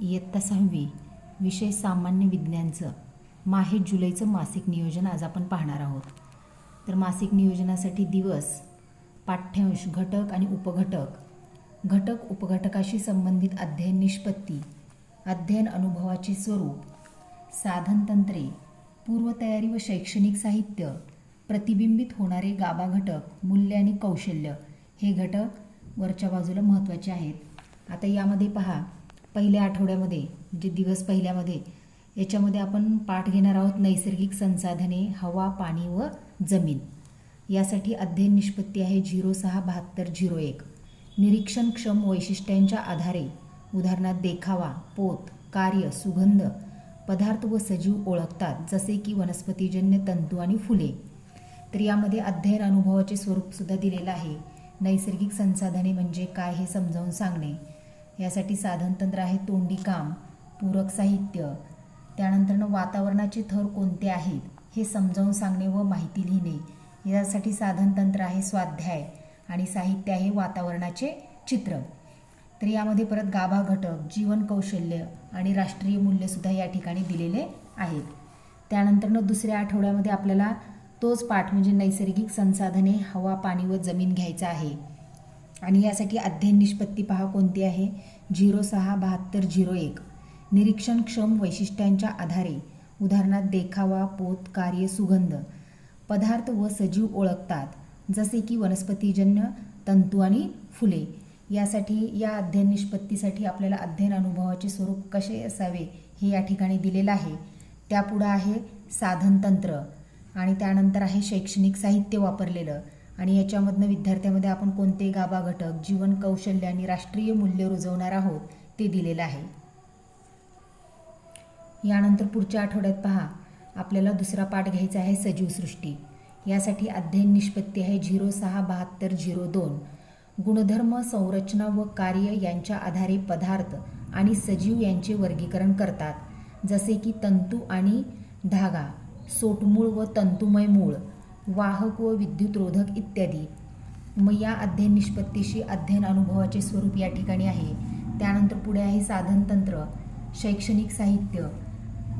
इयत्ता सहावी विषय सामान्य विज्ञानचं माहे जुलैचं मासिक नियोजन आज आपण पाहणार आहोत. तर मासिक नियोजनासाठी दिवस पाठ्यांश घटक आणि उपघटक. घटक उपघटकाशी संबंधित अध्ययन निष्पत्ती अध्ययन अनुभवाचे स्वरूप साधनतंत्रे पूर्वतयारी व शैक्षणिक साहित्य प्रतिबिंबित होणारे गाभा घटक मूल्य आणि कौशल्य हे घटक वरच्या बाजूला महत्त्वाचे आहेत. आता यामध्ये पहा. पहिल्या आठवड्यामध्ये जे दिवस पहिल्यामध्ये याच्यामध्ये आपण पाठ घेणार आहोत नैसर्गिक संसाधने हवा पाणी व जमीन. यासाठी अध्ययन निष्पत्ती आहे झिरो सहा बहात्तर झिरो एक. निरीक्षणक्षम वैशिष्ट्यांच्या आधारे उदाहरणार्थ देखावा पोत कार्य सुगंध पदार्थ व सजीव ओळखतात जसे की वनस्पतीजन्य तंतू आणि फुले. तर यामध्ये अध्ययन अनुभवाचे स्वरूपसुद्धा दिलेलं आहे. नैसर्गिक संसाधने म्हणजे काय हे समजावून सांगणे. यासाठी साधनतंत्र आहे तोंडी काम पूरक साहित्य. त्यानंतरनं वातावरणाचे थर कोणते आहेत हे समजावून सांगणे व माहिती लिहिणे. यासाठी साधनतंत्र आहे स्वाध्याय आणि साहित्य आहे वातावरणाचे चित्र. तर यामध्ये परत गाभा घटक जीवन कौशल्य आणि राष्ट्रीय मूल्यसुद्धा या ठिकाणी दिलेले आहेत. त्यानंतरनं दुसऱ्या आठवड्यामध्ये आपल्याला तोच पाठ म्हणजे नैसर्गिक संसाधने हवा पाणी व जमीन घ्यायचा आहे. आणि यासाठी अध्ययन निष्पत्ती पहा कोणती आहे. झिरो सहा बहात्तर झिरो एक. निरीक्षणक्षम वैशिष्ट्यांच्या आधारे. उदाहरणार्थ देखावा पोत कार्य सुगंध. पदार्थ व सजीव ओळखतात. जसे की वनस्पतीजन्य तंतू आणि फुले. यासाठी या अध्ययन निष्पत्तीसाठी आपल्याला अध्ययन अनुभवाचे स्वरूप कसे असावे हे या ठिकाणी दिलेलं आहे. त्यापुढं आहे साधनतंत्र. आणि त्यानंतर आहे शैक्षणिक साहित्य वापरलेलं. आणि याच्यामधनं विद्यार्थ्यामध्ये आपण कोणते गाभा घटक जीवन कौशल्य आणि राष्ट्रीय मूल्य रुजवणार आहोत ते दिलेलं आहे. यानंतर पुढच्या आठवड्यात पहा आपल्याला दुसरा पाठ घ्यायचा आहे सजीव सृष्टी. यासाठी अध्ययन निष्पत्ती आहे झिरो सहा बहात्तर झिरो दोन. गुणधर्म संरचना व कार्य यांच्या आधारे पदार्थ आणि सजीव यांचे वर्गीकरण करतात. जसे की तंतू आणि धागा सोटमूळ व तंतुमय मूळ. वाहक व विद्युतरोधक इत्यादी. मग या अध्ययन निष्पत्तीशी अध्ययन अनुभवाचे स्वरूप या ठिकाणी आहे. त्यानंतर पुढे आहे साधनतंत्र शैक्षणिक साहित्य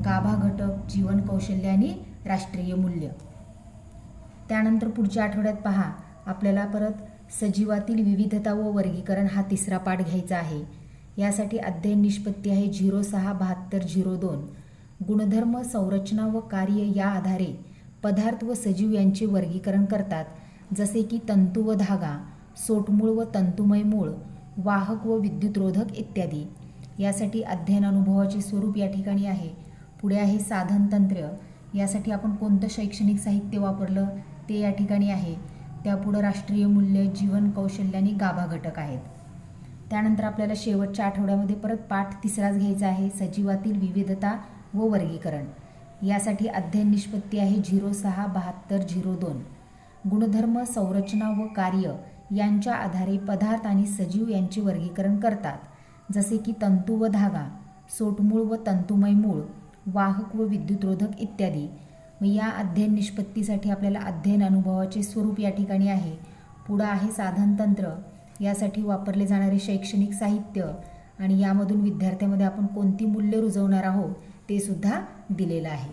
गाभा घटक जीवन कौशल्य आणि राष्ट्रीय मूल्य. त्यानंतर पुढच्या आठवड्यात पहा आपल्याला परत सजीवातील विविधता व वर्गीकरण हा तिसरा पाठ घ्यायचा आहे. यासाठी अध्ययन निष्पत्ती आहे झिरो सहा बहात्तर झिरो दोन. गुणधर्म संरचना व कार्य या आधारे पदार्थ व सजीव यांचे वर्गीकरण करतात. जसे की तंतू व धागा सोटमूळ व तंतुमय मूळ वाहक व विद्युतरोधक इत्यादी. यासाठी अध्ययन अनुभवाचे स्वरूप या ठिकाणी आहे. पुढे आहे साधनतंत्र यासाठी आपण कोणतं शैक्षणिक साहित्य वापरलं ते या ठिकाणी आहे. त्यापुढं राष्ट्रीय मूल्य जीवन कौशल्य आणि गाभा घटक आहेत. त्यानंतर आपल्याला शेवटच्या आठवड्यामध्ये परत पाठ तिसराच घ्यायचा आहे. सजीवातील विविधता व वर्गीकरण. यासाठी अध्ययन निष्पत्ती आहे झिरो सहा बहात्तर झिरो दोन. गुणधर्म संरचना व कार्य यांच्या आधारे पदार्थ आणि सजीव यांचे वर्गीकरण करतात. जसे की तंतू व धागा सोटमूळ व तंतुमय मूळ वाहक व विद्युतरोधक इत्यादी. मग या अध्ययन निष्पत्तीसाठी आपल्याला अध्ययन अनुभवाचे स्वरूप या ठिकाणी आहे. पुढं आहे साधनतंत्र. यासाठी वापरले जाणारे शैक्षणिक साहित्य आणि यामधून विद्यार्थ्यामध्ये आपण कोणती मूल्य रुजवणार आहोत ते सुद्धा दिलेला आहे.